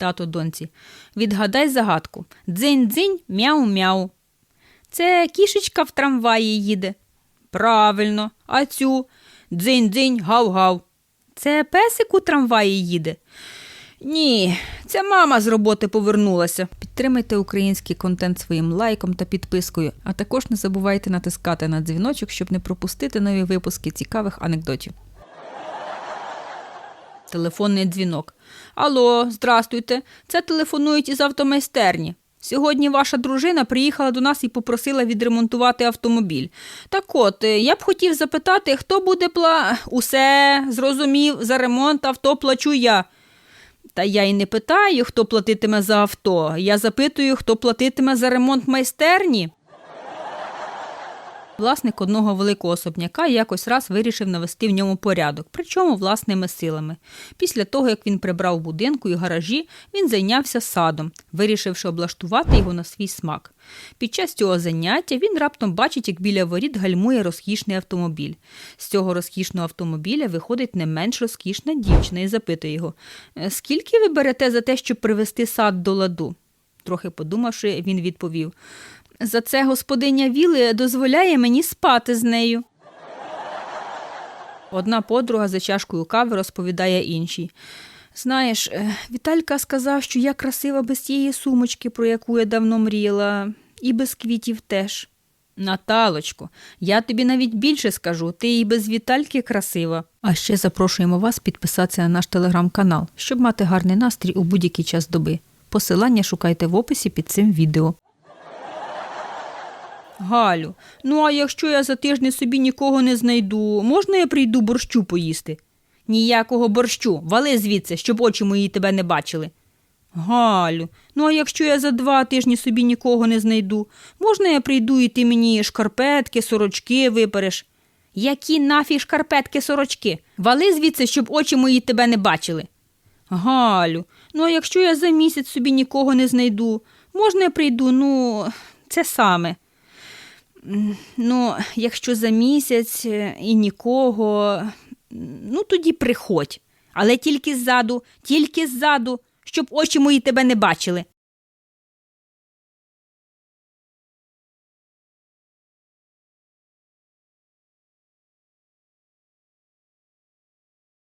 Тато доньці. Відгадай загадку. Дзинь-дзинь, мяу-мяу. Це кішечка в трамваї їде. Правильно, а цю дзинь-дзинь, гав-гав. Це песик у трамваї їде. Ні, це мама з роботи повернулася. Підтримайте український контент своїм лайком та підпискою, а також не забувайте натискати на дзвіночок, щоб не пропустити нові випуски цікавих анекдотів. Телефонний дзвінок. Алло, здрастуйте. Це телефонують із автомайстерні. Сьогодні ваша дружина приїхала до нас і попросила відремонтувати автомобіль. Так от, е, я б хотів запитати, хто буде пла. Усе, зрозумів, за ремонт авто плачу я. Та я й не питаю, хто платитиме за авто. Я запитую, хто платитиме за ремонт майстерні. Власник одного великого особняка якось раз вирішив навести в ньому порядок, причому власними силами. Після того, як він прибрав будинку і гаражі, він зайнявся садом, вирішивши облаштувати його на свій смак. Під час цього заняття він раптом бачить, як біля воріт гальмує розкішний автомобіль. З цього розкішного автомобіля виходить не менш розкішна дівчина і запитує його: «Е, Скільки ви берете за те, щоб привести сад до ладу? Трохи подумавши, він відповів. За це господиня Віли дозволяє мені спати з нею. Одна подруга за чашкою кави розповідає іншій. Знаєш, е, Віталька сказав, що я красива без тієї сумочки, про яку я давно мріяла, і без квітів теж. Наталочко, я тобі навіть більше скажу, ти і без Вітальки красива. А ще запрошуємо вас підписатися на наш телеграм-канал, щоб мати гарний настрій у будь-який час доби. Посилання шукайте в описі під цим відео. Галю, ну а якщо я за тиждень собі нікого не знайду, можна я прийду борщу поїсти? Ніякого борщу, вали звідси, щоб очі мої тебе не бачили. Галю, ну а якщо я за два тижні собі нікого не знайду, можна я прийду і ти мені шкарпетки, сорочки випереш? Які нафіг шкарпетки, сорочки? Вали звідси, щоб очі мої тебе не бачили. Галю, ну а якщо я за місяць собі нікого не знайду, можна я прийду, ну, це саме. Ну, якщо за місяць е, і нікого, ну тоді приходь. Але тільки ззаду, тільки ззаду, щоб очі мої тебе не бачили.